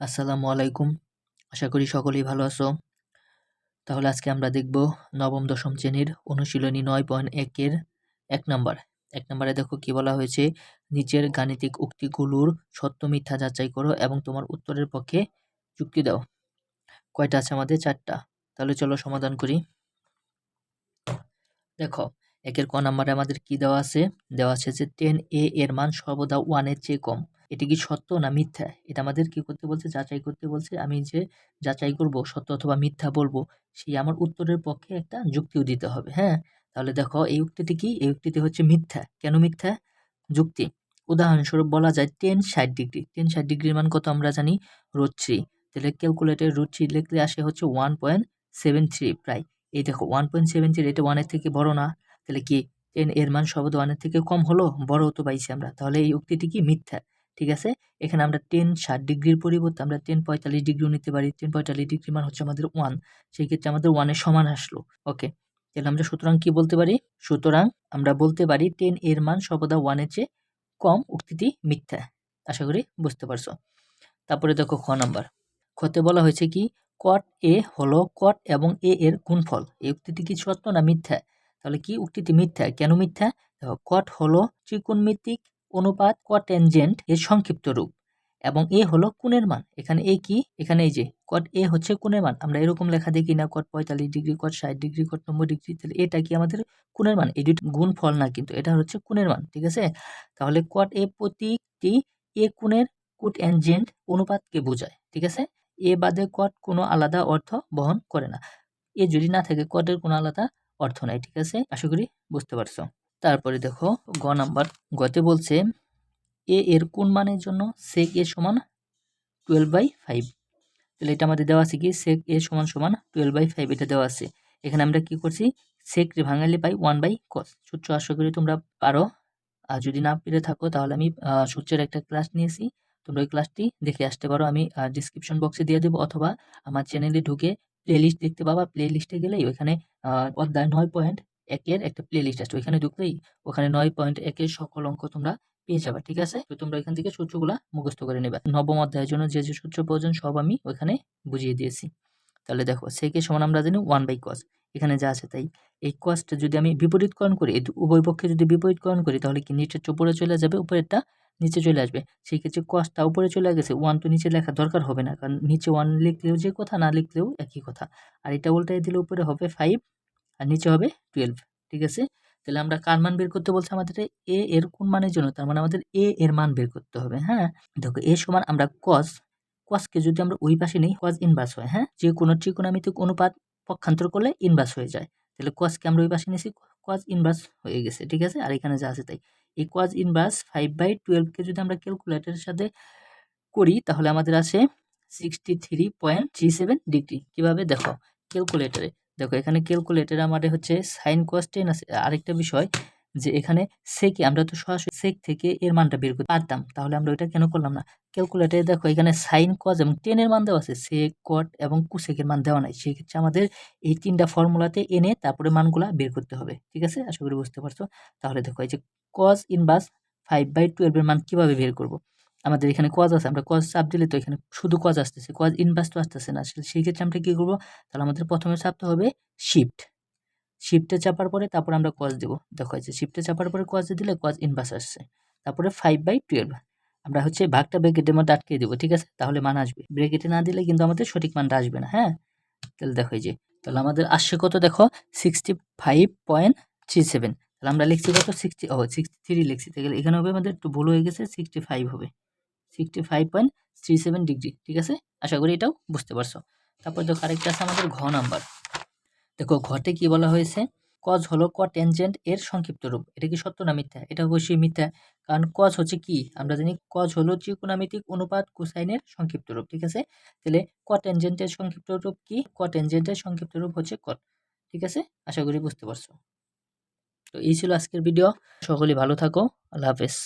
আসসালামু আলাইকুম। আশা করি সকলেই ভালো আছো। তাহলে আজকে আমরা দেখব নবম, দশম শ্রেণির অনুশীলনী নয় পয়েন্ট একের এক নম্বর। এক নম্বরে দেখো কি বলা হয়েছে, নিচের গাণিতিক উক্তিগুলোর সত্য মিথ্যা যাচাই করো এবং তোমার উত্তরের পক্ষে যুক্তি দাও। কয়টা আছে আমাদের? চারটা। তাহলে চলো সমাধান করি। দেখো, একের ক নম্বরে আমাদের কি দেওয়া আছে? দেওয়া আছে যে, টেন এ এর মান সর্বদা ওয়ানের চেয়ে কম। এটি কি সত্য না মিথ্যা? এটা আমাদের কি করতে বলছে? যাচাই করতে বলছে। আমি যে যাচাই করব, সত্য অথবা মিথ্যা বলব, সেই আমার উত্তরের পক্ষে একটা যুক্তিও দিতে হবে হ্যাঁ? তাহলে দেখো, এই উক্তিটি কি? এই উক্তিটি হচ্ছে মিথ্যা। কেন মিথ্যা? যুক্তি। উদাহরণস্বরূপ বলা যায় টেন ষাট ডিগ্রি টেন ষাট ডিগ্রির মান কত আমরা জানি? রুট থ্রি তাহলে ক্যালকুলেটর রুট থ্রি লিখলে আসে হচ্ছে ওয়ান পয়েন্ট সেভেন থ্রি প্রায়। এই দেখো ওয়ান পয়েন্ট সেভেন থ্রি এটা ওয়ানের থেকে বড় না। তাহলে কি টেন এর মান সর্বদা ওয়ানের থেকে কম হলো? বড় তো পাইছি আমরা। তাহলে এই উক্তিটি কি? মিথ্যা। ঠিক আছে? এখানে আমরা টেন ষাট ডিগ্রির পরিবর্তে আমরা টেন পঁয়তাল্লিশ ডিগ্রিও নিতে পারি। টেন পঁয়তাল্লিশ ডিগ্রি মান হচ্ছে আমাদের ওয়ান সেই ক্ষেত্রে আমাদের ওয়ানের সমান আসলো। ওকে তাহলে আমরা সুতরাং কি বলতে পারি? সুতরাং আমরা বলতে পারি টেন এর মান সর্বদা ওয়ানের চেয়ে কম, উক্তিটি মিথ্যা। আশা করি বুঝতে পারছ। তারপরে দেখো খ নাম্বার। খতে বলা হয়েছে কি? কট এ হলো কট এবং এ এর গুণফল। এই উক্তিটি কি সত্য না মিথ্যা? তাহলে কি উক্তিটি মিথ্যা? কেন মিথ্যা? দেখো কট হলো ত্রিকোণমিতিক অনুপাত কটেনজেন্ট এর সংক্ষিপ্ত রূপ এবং এ হলো কোণের মান। এখানে এ কি? এখানে এই যে কট এ হচ্ছে কোণের মান। আমরা এরকম লেখা দেখি না কট পঁয়তাল্লিশ ডিগ্রি কট ষাট ডিগ্রি কট নব্বই ডিগ্রি, তাহলে এটা কি আমাদের কোণের মান? এই দুটি গুণ ফল না কিন্তু, এটা হচ্ছে কোণের মান, ঠিক আছে? তাহলে কট এ প্রতীকটি এ কোণের কুট অ্যানজেন্ট অনুপাতকে বোঝায়, ঠিক আছে? এ বাদে কট কোনো আলাদা অর্থ বহন করে না। এ যদি না থাকে কটের কোনো আলাদা অর্থ নাই, ঠিক আছে? আশা করি বুঝতে পারছ। তারপরে দেখো গ নাম্বার, গতে বলছে এ এর কোন মানের জন্য সেক এ সমান টুয়েলভ বাই ফাইভ তাহলে এটা আমাদের দেওয়া আছে কি? সেক এ সমান সমান টুয়েলভ বাই ফাইভ এটা দেওয়া আছে। এখানে আমরা কি করছি? সেক ভাঙালে পাই ওয়ান বাই কস সূত্র আশা করি তোমরা পারো। আর যদি না পেরে থাকো, তাহলে আমি সূত্রের একটা ক্লাস নিয়েছি। তোমরা ওই ক্লাসটি দেখে আসতে পারো। আমি ডিসক্রিপশন বক্সে দিয়ে দেবো। অথবা আমার চ্যানেলে ঢুকে প্লে লিস্ট দেখতে পাবা। প্লে লিস্টে গেলেই ওইখানে অধ্যায় নয় পয়েন্ট একের একটা প্লে লিস্ট আছে, ওইখানে ঢুকলেই ওখানে নয় পয়েন্ট একের সকল অঙ্ক তোমরা পেয়ে যাবে, ঠিক আছে? তো তোমরা এখান থেকে সূত্রগুলা মুখস্থ করে নেবে। নবম অধ্যায়ের জন্য যে যে সূত্র প্রয়োজন সব আমি ওইখানে বুঝিয়ে দিয়েছি। তাহলে দেখো সেকে সমান আমরা জানি ওয়ান বাই কস এখানে যা আছে তাই। এই কসটা যদি আমি বিপরীতকরণ করি উভয় পক্ষে যদি বিপরীতকরণ করি, তাহলে কি নিচের উপরে চলে যাবে? উপরেরটা নিচে চলে আসবে। সেই ক্ষেত্রে কসটা উপরে চলে গেছে ওয়ান তো নিচে লেখা দরকার হবে না, কারণ নিচে ওয়ান লিখলেও যে কথা, না লিখলেও একই কথা। আর এটা উল্টাই দিলে উপরে হবে ফাইভ আর নিচে হবে টুয়েলভ ঠিক আছে? তাহলে আমরা কার মান বের করতে বলছি আমাদের? এ এর কোন মানের জন্য? তার মানে আমাদের এ এর মান বের করতে হবে হ্যাঁ? দেখো, এ সমান আমরা কস কসকে যদি আমরা ওই পাশে নেই কস ইনভার্স হয় হ্যাঁ? যে কোনো ত্রিকোণামিতিক অনুপাত পক্ষান্তর করলে ইনভার্স হয়ে যায়। তাহলে কসকে আমরা ওই পাশে নিয়েছি কস ইনভার্স হয়ে গেছে, ঠিক আছে? আর এখানে যা আছে তাই। এই কস ইনভার্স ফাইভ বাই টুয়েলভকে যদি আমরা ক্যালকুলেটারের সাথে করি, তাহলে আমাদের আসে sixty three point three seven degree কীভাবে? দেখো ক্যালকুলেটারে দেখো, এখানে ক্যালকুলেটার আমাদের হচ্ছে সাইন কস টেন আছে। আরেকটা বিষয় যে এখানে সেকে আমরা তো সরাসরি সেক থেকে এর মানটা বের করতে পারতাম, তাহলে আমরা ওইটা কেন করলাম না? ক্যালকুলেটারে দেখো, এখানে সাইন কজ এবং টেনের মান দেওয়া আছে। সেক কট এবং কুসেকের মান দেওয়া নাই। সেই ক্ষেত্রে আমাদের এই তিনটা ফর্মুলাতে এনে তারপরে মানগুলা বের করতে হবে। ঠিক আছে? আশা করি বুঝতে পারছ। তাহলে দেখো, এই যে কজ ইনভার্স ফাইভ বাই টুয়েলভের মান কীভাবে বের করব? আমাদের এখানে কজ আছে, আমরা কজ চাপ দিলে তো এখানে শুধু কজ আসতেছে কজ ইনভার্স তো আসতেছে না। সেই ক্ষেত্রে আমরা কী করব? তাহলে আমাদের প্রথমে চাপতে হবে শিফট শিফটে চাপার পরে তারপর আমরা কজ দেবো। দেখো আছে শিফটে চাপার পরে কজ দিলে কজ ইনভার্স আসছে। তারপরে ফাইভ বাই টুয়েলভ আমরা হচ্ছে ভাগটা ব্রেকেটের মধ্যে আটকে দেবো, ঠিক আছে? তাহলে মান আসবে। ব্রেকেটে না দিলে কিন্তু আমাদের সঠিক মানটা আসবে না হ্যাঁ? তাহলে দেখো যে, তাহলে আমাদের আসছে কত? দেখো sixty five point three seven তাহলে আমরা লিখছি কত? সিক্সটি ও সিক্সটি থ্রি লিখছি। তাহলে এখানে হবে আমাদের একটু ভুল হয়ে গেছে সিক্সটি ফাইভ হবে। Sixty five point three seven degree ঠিক আছে? আশা করি এটাও বুঝতে পারছ। তারপর দেখো আরেকটা আছে আমাদের ঘ নাম্বার। দেখো ঘটে কি বলা হয়েছে? কজ হলো ক টেনজেন্ট এর সংক্ষিপ্ত রূপ। এটা কি সত্য না মিথ্যা? এটা অবশ্যই মিথ্যা। কারণ কজ হচ্ছে কি? আমরা জানি কজ হলো ত্রিকোণামিতিক অনুপাত কোসাইনের সংক্ষিপ্ত রূপ, ঠিক আছে? তাহলে ক টেনজেন্টের সংক্ষিপ্ত রূপ কি? ক টেনজেন্টের সংক্ষিপ্ত রূপ হচ্ছে কট ঠিক আছে? আশা করি বুঝতে পারছ। তো এই ছিল আজকের ভিডিও সকলে ভালো থাকো। আল্লাহ হাফেজ।